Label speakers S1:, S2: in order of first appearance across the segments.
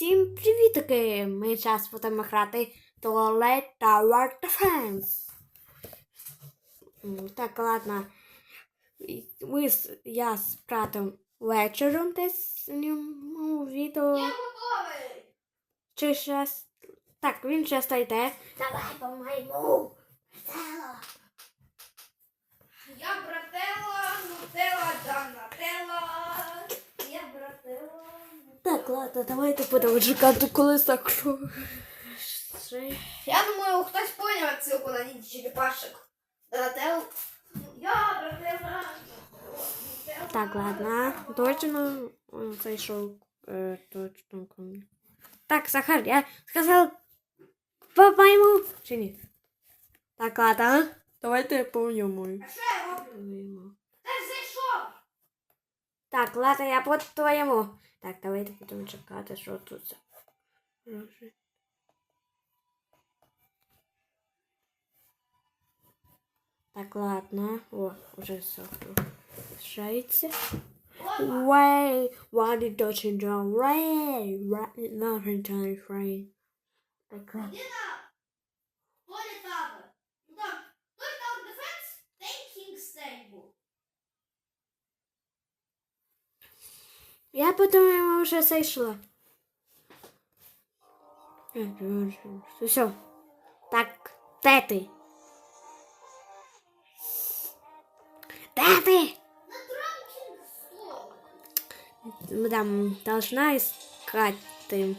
S1: Всім привітки! Ми зараз будемо грати Toilet Tower Defense. Так, ладно. Ми з, я з братом вечором десь зніму відео.
S2: Я готовий.
S1: Чи щас. Так, він ще йде. Давай по моєму.
S2: Я брателла, нутелла, Донателла. Я брателла.
S1: Так, ладно, давайте будемо чекати, коли закру.
S2: Я думаю, хтось поняв отсылку на Ніді черепашек. Донателл. Я брателла.
S1: Так, ладно. Точно он зайшов е, точно ко мне. Так, Сахар, я сказал по-моему чи ні? Так, ладно. Давайте по ньому.
S2: А що я роблю? Ти зайшов.
S1: Так, ладно, я по твоєму. Так, давайте будемо чекати, що тут. Так, ладно. О, уже Шається. Way, why did Dutch John Ray? Nothing time frame. Так, ладно. Я потім вже зайшла. Все. Так, де ти? Де ти?
S2: На дранкінг стол.
S1: Мадам, должна искать ты.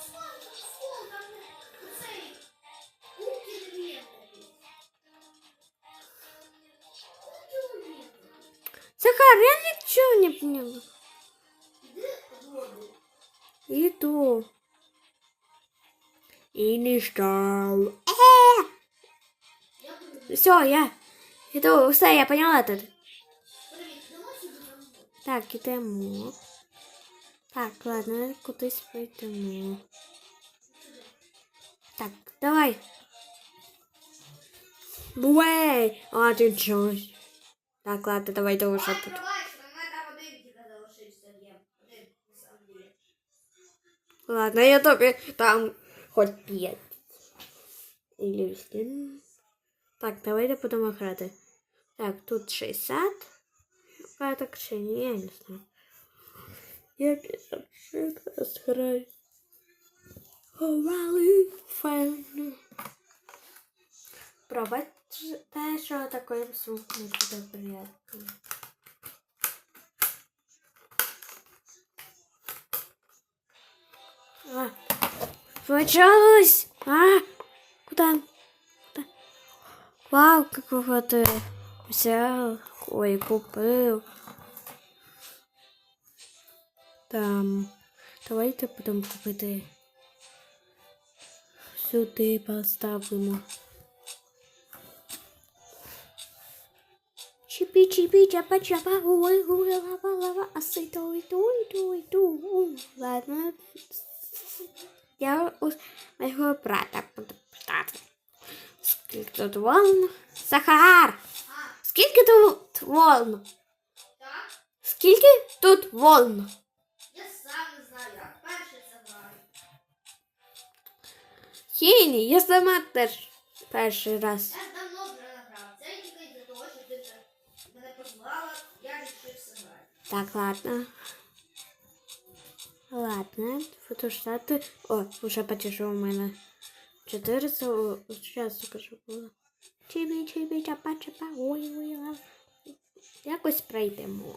S2: Стол там цей. Куки дві. Куки дві.
S1: Захар, я ничего не поняла. Иду. И не
S2: буду.
S1: Все, я иду. Все, я поняла тут.
S2: Можеш?
S1: Так, ідемо. Так, ладно, кудись прийдемо. Так, давай. Буей! А, ти чогось. Так, ладно, давай до вже тут.
S2: Пробач, на мене там один тільки залишився є. Один, на самом деле.
S1: Ладно, я тобі там хоч п'ять. Так, давайте будемо грати. Так, тут 60. А так ще ні, я не знаю. Я 56 раз граю. Рally фен. Пробачте, що такий звук не буде приємно. А, Случалось? А? Куда? Куда? Вау, какого ты взял? Ой, купил. Там. Давайте потім купити. Сюди поставимо. Чипі, чипі, чапа, чапа, ой, ой, лава, лава, а сей, той, той, той, той. Ладно. Я у моєго брата буду. Скільки тут волн? Сахар! Скільки тут волн? Скільки тут волн?
S2: Я сам не знаю, я перший знаю.
S1: Єні, я сама теж перший раз.
S2: Я давно награв. Це тільки для того, що ти мене позвала, я вирішив сыграти.
S1: Так, ладно. Ладно, фотоштати. О, уже потяжу у мене. 400. О, Зараз покажу було. Чибі, чапа, чапа, ой, ой, лав. Якось пройдемо.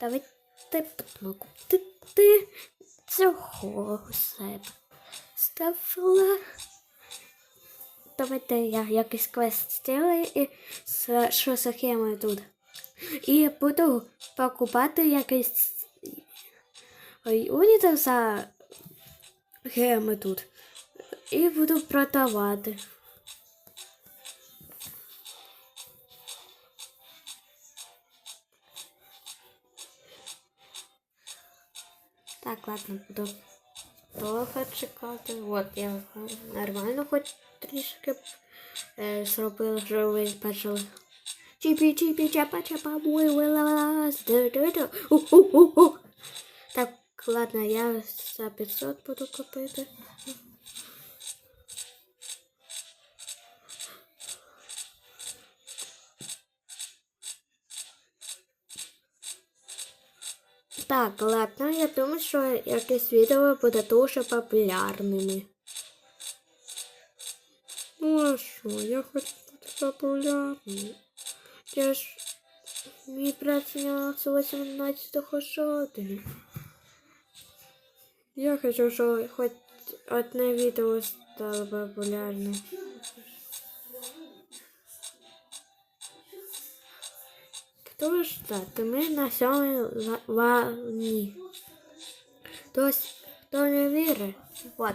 S1: Давайте будемо купити цього у себе. Ставила. Давайте я якийсь квест зроблю і що схемою тут. І буду покупати якийсь ой, унітаз за геми тут. І буду продавати. Так, ладно, буду довго чекати. От я нормально хоч трішки е, зробила, вже ви бачили. Чіпі, чіпі, чапа, чапа, буй, вилаз. Так, ладно, я за 500 буду купити. Так, ладно, я думаю, що якесь відео буде дуже популярними. Ну а що, я хочу бути популярним. Я ж мій брат зняв з 18 жовтня. Я хочу, щоб хоч одне відео стало популярним. Хто ж так? Ми на сьомій ла- волні. Хтось, хто не вірить, от.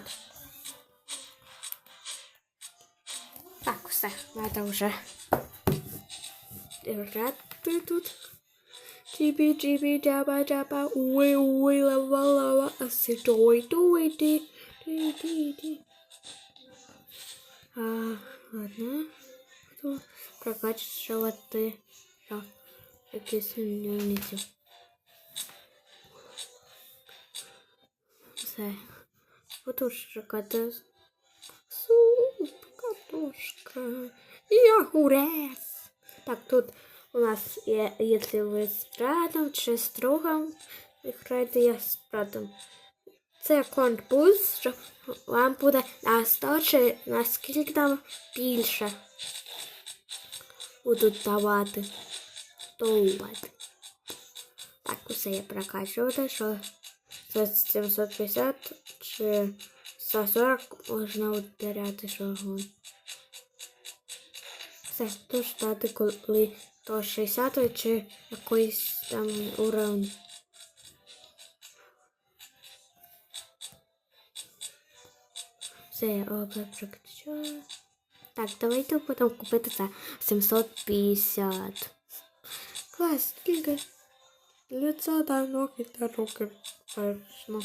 S1: Так, все, треба вже. Держати тут. Чіпі, чіпі, джаба, джаба, уи, уи, лава, лава, аси, той, той, ти, ти, ти, ти. А, ладно. Хто прокачувати, що, якісь юнітів. Все. Буду шукати суп, картошка и огурец. Так, тут у нас, є, если ви з братом чи з другом, граєте я з братом. Це конкурс, що вам буде на 100 чи наскільки там більше будуть давати. Давати. Так, усе я прокачувати, що за 750 чи 140 можна ударяти шагом. То стати, коли то 60 чи якийсь там уровень. Все, обе. Так, давайте потім купити це 750. Клас, скільки? Лица та ноги та руки точно.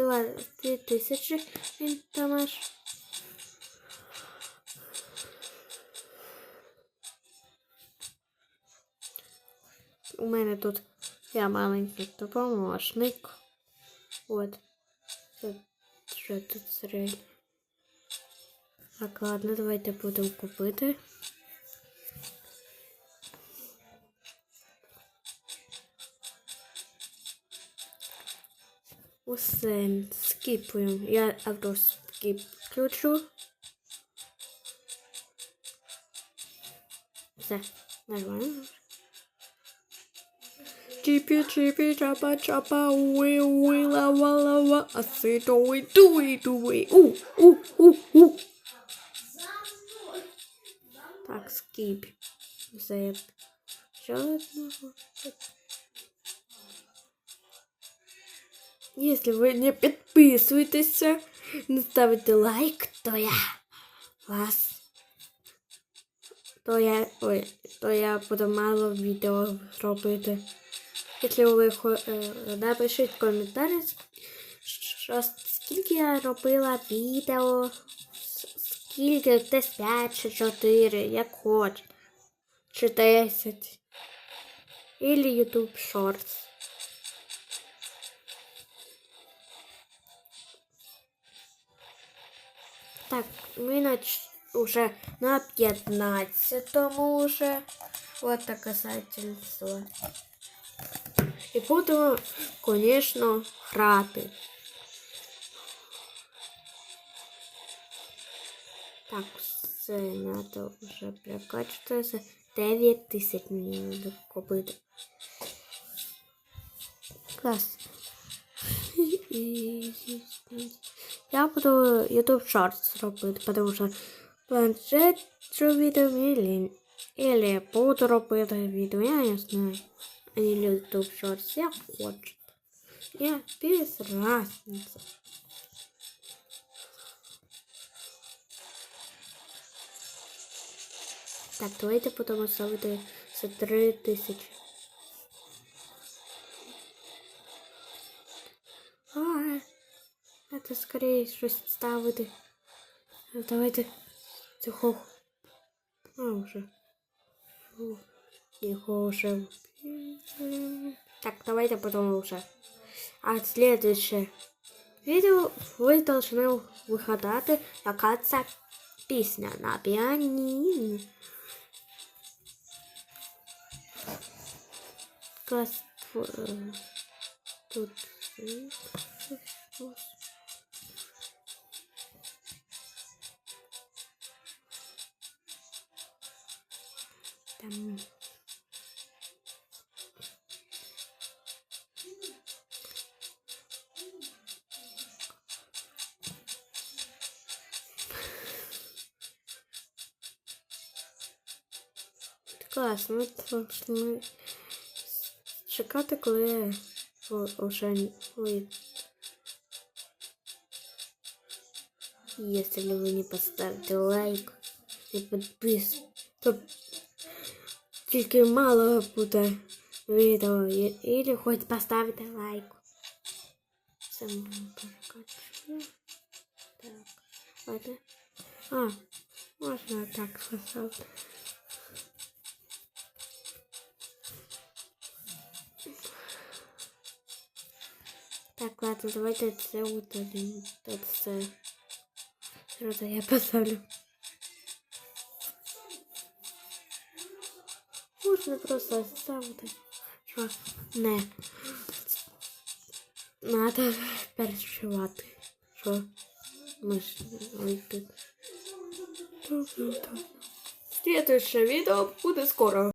S1: Два, дві тисячі він там аж. У мене тут я маленький допоможник. От. Що тут зрель. Так, ладно, давайте будемо купити. Усе скіпуємо. Я автоскіп включу. Все, нормально. Чіпі, чіпі, чапа, чапа, уи, уи, лава, лава, а си, дуй, дуй, дуй, у, у, у, у. Так, скіп. Все, я ще одного. Если вы не підписуєтеся, не ставите лайк, то я вас. То я. Ой, то я буду мало відео робити. Якщо ви хо- е, напишіть коментарі, що скільки я робила відео, скільки десь 5 чи 4, як хочете. Чи 10. Или YouTube Shorts. Так, ми нач... уже на 15-му уже. Вот доказательство. І будемо, звісно, грати. Так, все, надо вже прокачуватися. 9 тисяч мені треба купити. Клас. Я буду YouTube Shorts робити, потому що планшет що відео мені лінь. Или буду робити відео, я не знаю. А не YouTube Shorts, я хочу. Я без разницы. Так, давайте потім ставити за 3 тисячі. А, це скоріше щось ставити. Давайте цього. А, вже. Його вже. вбили. Так, давайте потом уже. А следующее відео ви должны вигадати, яка це пісня на піаніно. Клас. е, Тут. Там. Клас, ми повинні чекати, коли вже ой. Если вы не поставите лайк і підпис, то тільки мало буде відео. Или хоч поставити лайк. Можна перекачу. Так, ладно. А, можна так поставити. Так, ладно, давайте це удалим. Тут це. Сразу я поставлю. Можна просто ставити. Що не. Надо перечувати. Що тут. Следующее відео буде скоро.